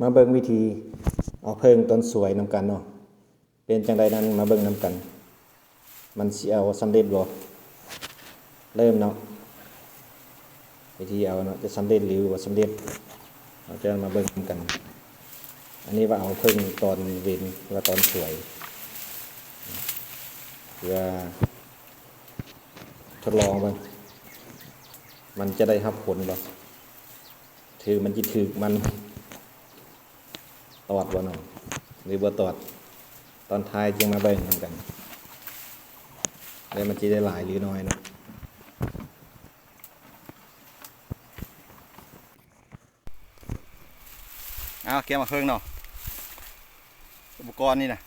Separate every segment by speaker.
Speaker 1: มาเบิ่งวิธีเอาเพิงต้นสวยนำกันเนาะเป็นจังไดนั้นมาเบิ่งนำกัน มันสิเอาสำเร็จบ่เริ่มเนาะวิธีเอาเนาะจะสำเร็จหรือบ่สำเร็จเราจะมาเบิ่งนำกัน อันนี้ว่าเอาเพิ่งตอนเวนหรือว่าตอนสวยเพื่อทดลองเบิ่งมันจะได้รับผลบ่ถือมันจิถือมัน ตอดบ่เนาะหรือบ่ตอด ตอนท้ายจึงมาเบ่งนกันแล้วมันจะได้หลายหรือน้อยนะ
Speaker 2: เอาเกี่ยวมาเพิ่งเนาะอุปกรณ์นี่นะ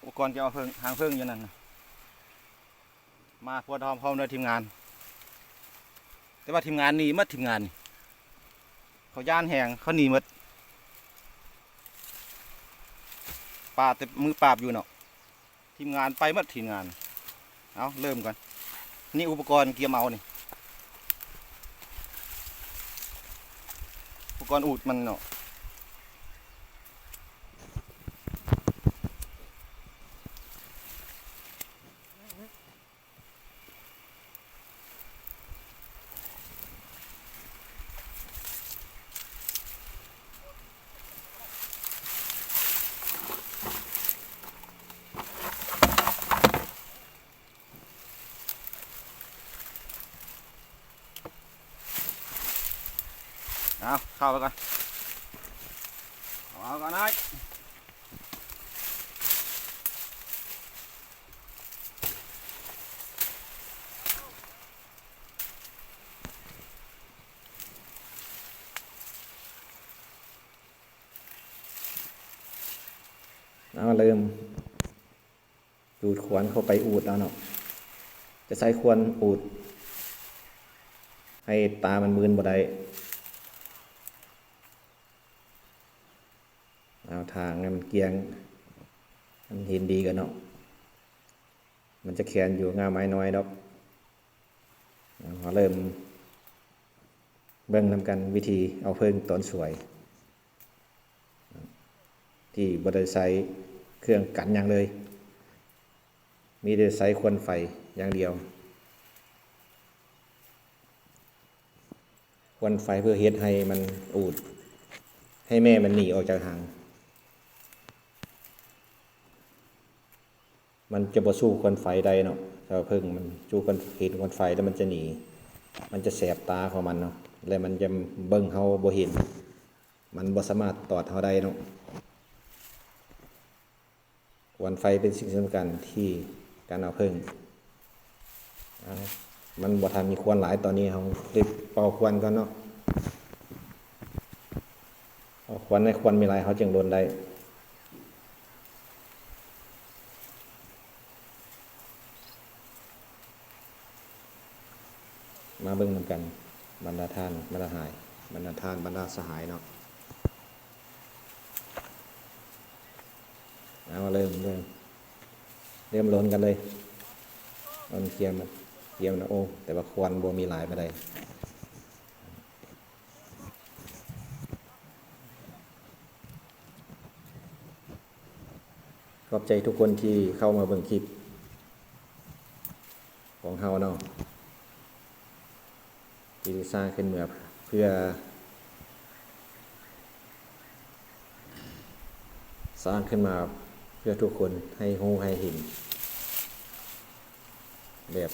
Speaker 2: อุปกรณ์เกี่ยวมาเพิ่งหางเพิ่งอยู่นั่นน่ะมาพวดพร้อมพร้อมด้วยทีมงาน แต่ว่าทีมงานหนีหมัดทีมงานนี่เขาย่านแหงเขาหนีหมด ปาดแต่มือปราบอยู่เนาะทีมงานไปเมัดทีมงาน เอาเริ่มก่อน นี่อุปกรณ์เกียร์เมานี่ อุปกรณ์อูดมันเนาะ เอาเข้าไปก่อนเอาก่อนนาย
Speaker 1: เอาเริ่มดูดขวนเข้าไปอูดแล้วเนาะจะใช้ควรอูด ให้ตามันมืนบ่ได้เอา ทางให้มันเกียง มันเห็นดีกันเนาะ มันจะแขนอยู่ง่าไม้น้อยดอกเอาเริ่ม เบิ่งนำกันวิธีเอาเพิ่งตอนสวย ที่บริใช้เครื่องกันอย่างเลย มีแต่ใช้ควนไฟอย่างเดียวควนไฟเพื่อเฮ็ดให้มันอูด ให้แม่มันหนีออกจากหาง มันจะบ่สู้ควันไฟได้เนาะถ้าเพิ่งมันสู้ควันเห็นควันไฟแล้วมันจะหนี มันจะแสบตาของมันเนาะแล้วมันจะเบิ่งเฮาบ่เห็น มันบ่สามารถตอดเฮาได้เนาะควันไฟเป็นสิ่งสำคัญที่การเอาเพิ่ง มันบ่ทันมีควันหลายตอนนี้เรารีบเป่าควันก่อนเนาะควันในควันมีหลายเขาจึงโดนได้ เบิ่งนำกันบรรดาท่านบรรดาหายบรรดาท่านบรรดาสหายเนาะเอามาเริ่มเริ่มเริ่มล้นกันเลยมันเคียมเคียมนะโอ้แต่ว่าควันบัวมีหลายไปได้ขอบใจทุกคนที่เข้ามาเบิ่งคลิป ของเฮาเนาะ สร้างขึ้นมาเพื่อ สร้างขึ้นมาเพื่อทุกคนให้หูให้ห็นแบบ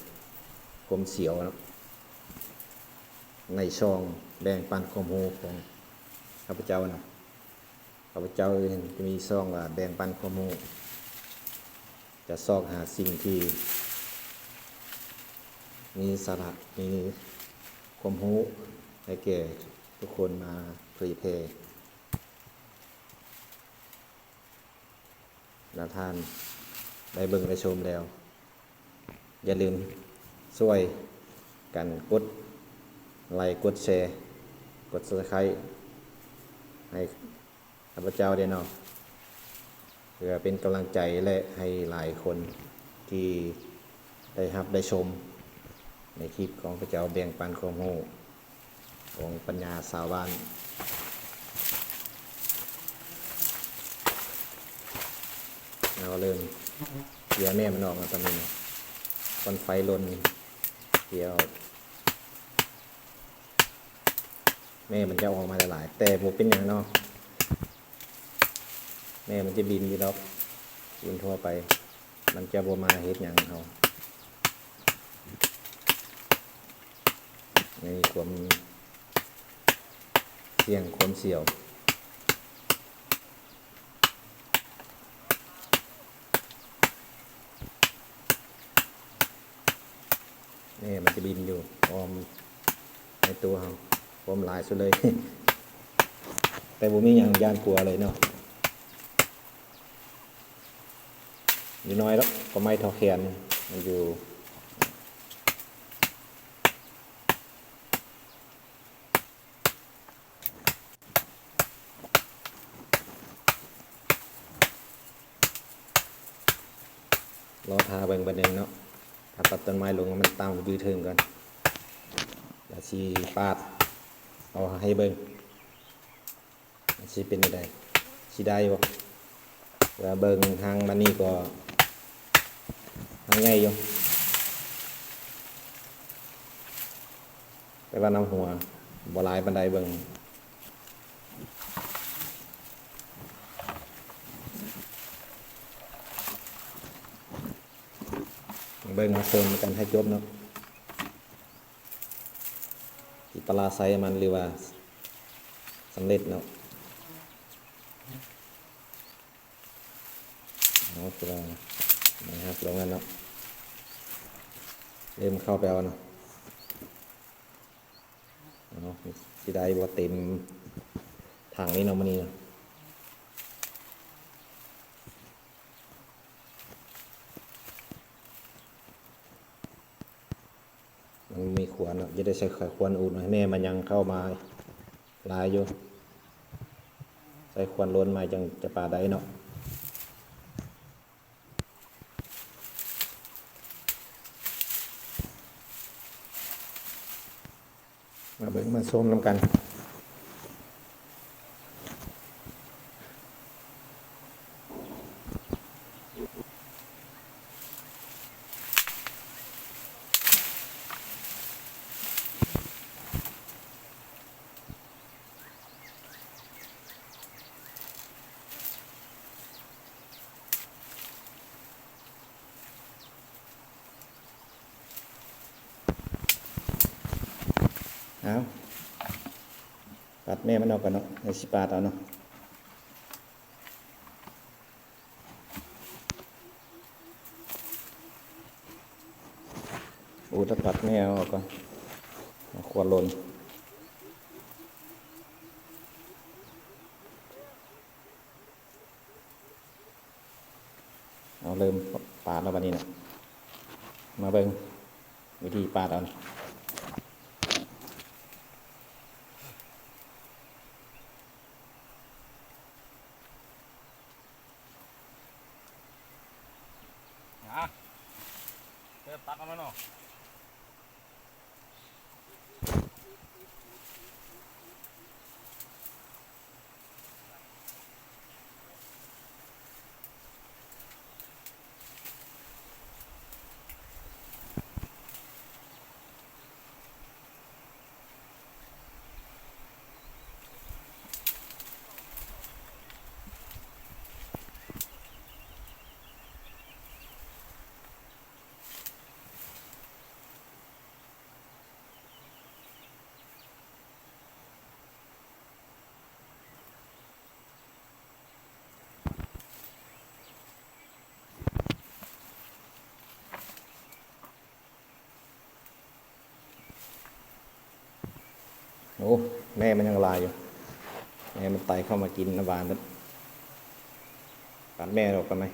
Speaker 1: ผมเสียวนะในช่องแบ่งปันความรู้ของข้าพเจ้านะข้าพเจ้าจะมีช่องว่าแบ่งปันความรู้จะซอกหาสิ่งที่มีสาระมี ความรู้ให้แก่ทุกคนมาเผยแพร่แล้วท่านได้เบิ่งได้ชมแล้ว อย่าลืมช่วยกันกดไลค์กดแชร์ กด subscribe ให้ข้าพเจ้าได้เนาะเพื่อเป็นกำลังใจและให้หลายคนที่ได้รับได้ชม ในคลิปของพระเจ้าแบ่งปันความรู้ของปัญญาสาวบานเราเริ่มเดี๋ยวแม่มันออกมาตอนนี้ตอนไฟลนเดี๋ยว แม่มันจะออกมาหลาย แต่โมเป็นอย่างนอกแม่มันจะบินอยู่ดอกบินทั่วไป มันจะบวมาเฮ็ดอย่างเขา ในความเสี่ยงความเสี่ยว นี่มันจะบินอยู่ออมในตัวเขาออมหลายสุดเลย แต่ผมมีอย่างย่านกลัวเลยเนาะอยู่น้อยแล้วก็ไม่เทอแขนมันอยู่ รอทาเบิ่งประเด็นงเนาะถ้าตัดต้นไม้ลงมันตามยืดถึงกันเดี๋ยวชีปาด เอาให้เบิ่งชีเป็นยังไงชีได้บ่เวลาเบิ่งทางมันนี่ก็ทางใหญ่อยู่แต่ว่าน้ำหัวบ่ลายบันไดเบิ่ง เบิ่งมาเสริมกันให้จบเนาะที่ปลาไซมันหรือว่าสำเร็จเนาะเนาะคือว่านะครับลงกันเนาะเริ่มเข้าไปเอาเนาะเนาะสิได้บ่าเต็มถังนี้เนาะมันนี่เนาะ มันมีข วานจะได้ใช้ขวานอูดหน่อยแม่มันยังเข้ามาลายอยู่ใช้ขวานล้นมาจังจะปาได้เนาะมาเบิ่งมาส้มน้ำกัน เอาปัดแม่มันออกก่อนเนาะในสิปาดเอาเนาะอูถ้าปัดแม่เอาออกก่อนขวดลนเอาเริ่มปาดแล้ววันนี้นะมาเบิ่งวิธีปาดเอา
Speaker 2: เริ่มตั อาแล้วเนาะ
Speaker 1: โอ้แม่มันยังลายอยู่ แม่มันไตเข้ามากินน้ำหวานแล้วปัดแม่ออกกันไหม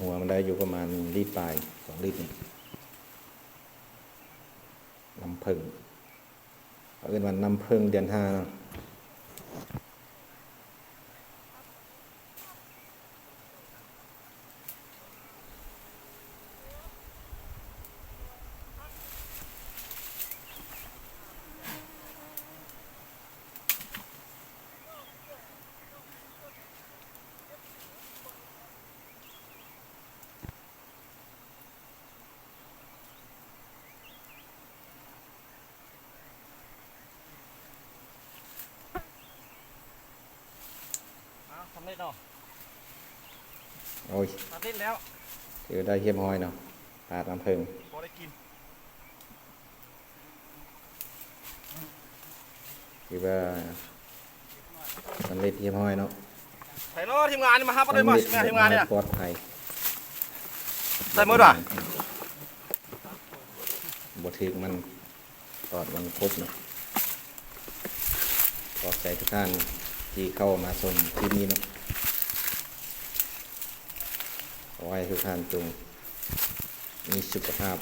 Speaker 1: หัวมันได้อยู่ประมาณลิตรปลายสองลิตรนี่น้ำผึ้งเอาเป็นวันน้ำผึ้งเดือนห้าเนาะ อ้ย
Speaker 2: ตัดลิ้นแล้ว
Speaker 1: ถือได้เฮียมห้อยเนาะปาดน้ำผึ้ง
Speaker 2: พอได้กิน
Speaker 1: ถือว่าสำเร็จเฮียมห้อยเนาะ
Speaker 2: ใส่ล้อทีมงานนี่มาครับมาเลยมาทีมงานทีมงานเนี่ย
Speaker 1: ปลอดภัย
Speaker 2: ใส่มือด้วย
Speaker 1: บถึกมันตอดมันครบเนาะขอบใจทุกท่านที่เข้ามาชมคลิปนี้เนาะ ขอให้ทุกท่านจงมีสุขภาพ